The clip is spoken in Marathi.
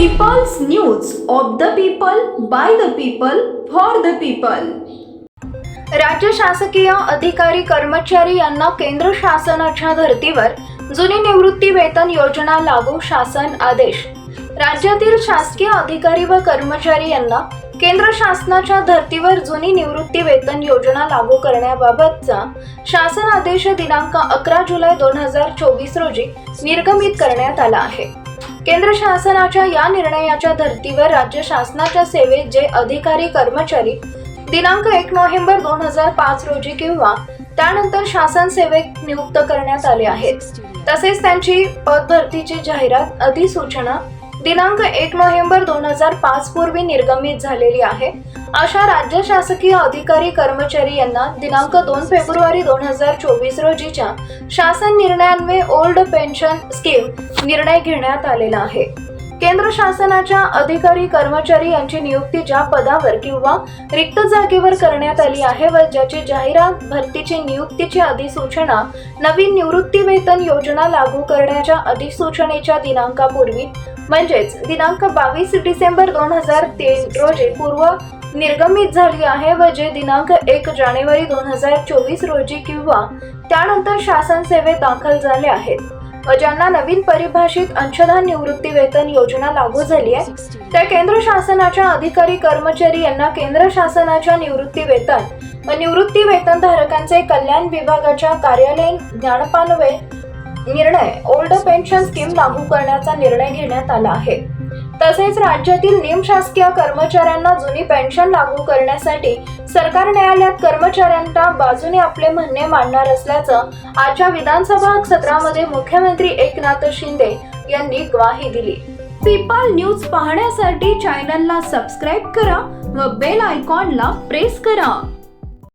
People's news of the people by the people for the people राज्य शासकीय अधिकारी कर्मचारी यांना केंद्र शासनाच्या धर्तीवर जुनी निवृत्ती वेतन योजना लागू शासन आदेश. राज्यातील शासकीय अधिकारी व कर्मचारी यांना केंद्र शासनाच्या धर्तीवर जुनी निवृत्ती वेतन योजना लागू करण्याबाबतचा शासन आदेश दिनांक अकरा जुलै दोन हजार चोवीस रोजी निर्गमित करण्यात आला आहे. केंद्र शासनाच्या या निर्णयाच्या धर्तीवर राज्य शासनाच्या सेवेत जे अधिकारी कर्मचारी दिनांक एक नोव्हेंबर दोन हजार पाच रोजी किंवा त्यानंतर शासन सेवेत नियुक्त करण्यात आले आहेत. तसेच त्यांची पदभरतीची जाहिरात अधिसूचना दिनांक एक नोव्हेंबर दोन हजार पाच पूर्वी निर्गमित झालेली आहे. अशा राज्य शासकीय अधिकारी कर्मचारी यांना दिनांक दोन फेब्रुवारी दोन हजार चोवीस रोजीच्या शासन निर्णयान्वये ओल्ड पेन्शन स्कीम निर्णय घेण्यात आलेला आहे. केंद्र शासनाच्या अधिकारी कर्मचारी यांची नियुक्ती ज्या पदावर किंवा रिक्त जागेवर करण्यात आली आहे व ज्याची जाहिरात भरतीची नियुक्तीची अधिसूचना नवीन निवृत्ती वेतन योजना लागू करण्याच्या अधिसूचनेच्या दिनांकापूर्वी म्हणजेच दिनांक बावीस डिसेंबर दोन हजार तीन रोजी पूर्व निर्गमित झाली आहे व जे दिनांक एक जानेवारी दोन हजार चोवीस रोजी किंवा त्यानंतर शासन सेवेत दाखल झाले आहेत. व ज्यांना नवीन परिभाषित अंशदान निवृत्ती वेतन योजना लागू झाली आहे त्या केंद्र शासनाच्या अधिकारी कर्मचारी यांना केंद्र शासनाच्या निवृत्ती वेतन व निवृत्ती वेतन धारकांचे कल्याण विभागाच्या कार्यालयीन ज्ञानपानवे निर्णय ओल्ड पेन्शन स्कीम लागू करण्याचा निर्णय घेण्यात आला आहे. तसेच राज्यातील निमशासकीय कर्मचाऱ्यांना जुनी पेन्शन लागू करण्यासाठी सरकार न्यायालयात कर्मचाऱ्यांच्या बाजूने आपले म्हणणे मांडणार असल्याचं आजच्या विधानसभा सत्रामध्ये मुख्यमंत्री एकनाथ शिंदे यांनी ग्वाही दिली. पीपल न्यूज पाहण्यासाठी चॅनलला सबस्क्राईब करा व बेल आयकॉनला प्रेस करा.